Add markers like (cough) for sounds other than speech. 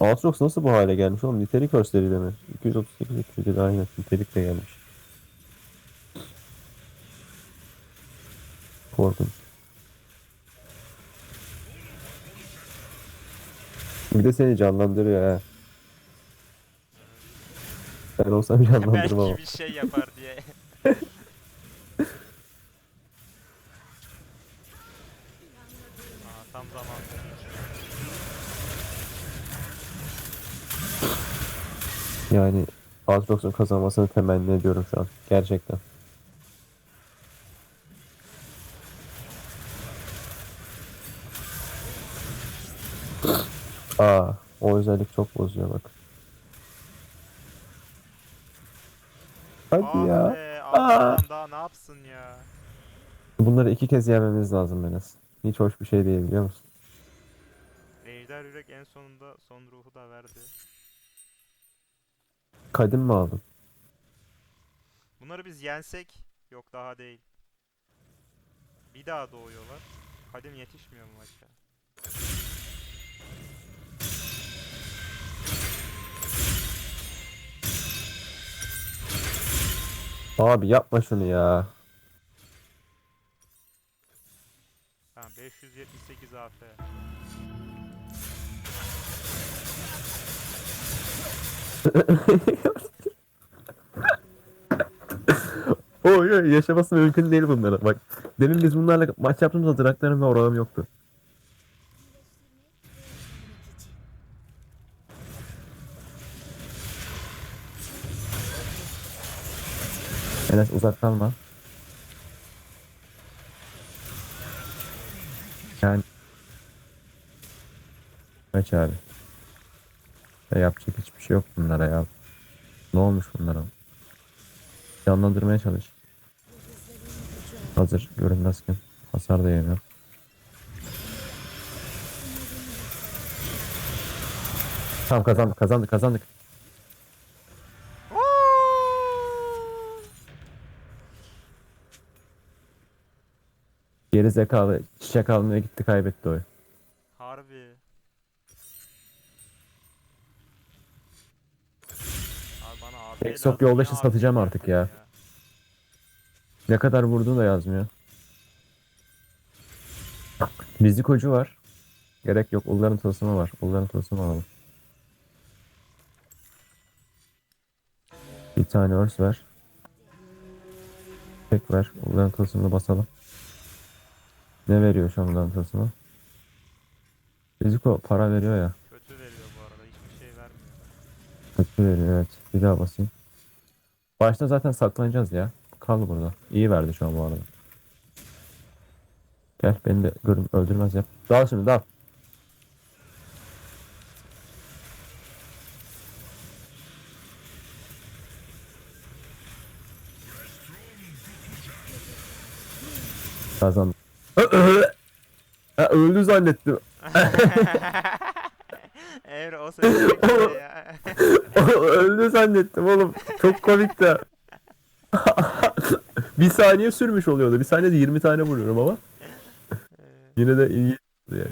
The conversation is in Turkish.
Aatrox nasıl bu hale gelmiş oğlum? Nitelik örsleriyle mi? 238 207 aynen. Nitelikle gelmiş. Korkunç. Bir de seni canlandırıyor ha. Ben olsam (laughs) canlandırmam. Belki bir şey yapar diye. (laughs) Aa, tam zamanında. Yani Aatrox'un kazanmasını temenni ediyorum şu an. Gerçekten. Aa, o özellik çok bozuyor bak. Hadi Abi ya. Altan daha ne yapsın ya? Bunları iki kez yememiz lazım Enes. Hiç hoş bir şey değil biliyor musun? Ejder Yürek en sonunda son ruhu da verdi. Kadim mi aldın? Bunları biz yensek yok daha değil. Bir daha doğuyorlar. Kadim yetişmiyor mu maça? Abi yapma şunu ya. Tamam 578 AF. Oy yaşaması mümkün değil bunlara. Bak demin biz bunlarla maç yaptığımızda draklarım ve orağım yoktu. Enes uzak kalma. Yani Kaç abi. Ya yapacak hiçbir şey yok bunlara ya. Ne olmuş bunlara? Canlandırmaya çalış. Hazır görünmezken hasar da yemiyor. Tamam kazandık kazandık kazandık. Geri zekalı çiçek almaya gitti kaybetti oyu. Lazım, yoldaşı satacağım artık ya. Ne kadar vurduğunu da yazmıyor. Bizik ucu var. Gerek yok. Ulların tılsımı var. Ulların tılsımı alalım. Bir tane örs ver. Tek ver. Ulların tılsımını basalım. Ne veriyor şu an ulların tılsımı? Bizik o para veriyor ya. Kötü veriyor bu arada hiçbir şey vermiyor. Kötü veriyor evet. Bir daha basayım. Başta zaten saklanacağız ya. Kal burada. İyi verdi şu an bu arada. Gel beni de görün öldürmez yap. Dal şimdi dal. Kazandım. (laughs) öldü zannettim. (laughs) (laughs) Eğer o (laughs) ya. öldü zannettim oğlum. Çok komikti. (laughs) bir saniye sürmüş oluyordu. Bir saniyede 20 tane vuruyorum ama. Yine de iyi yani.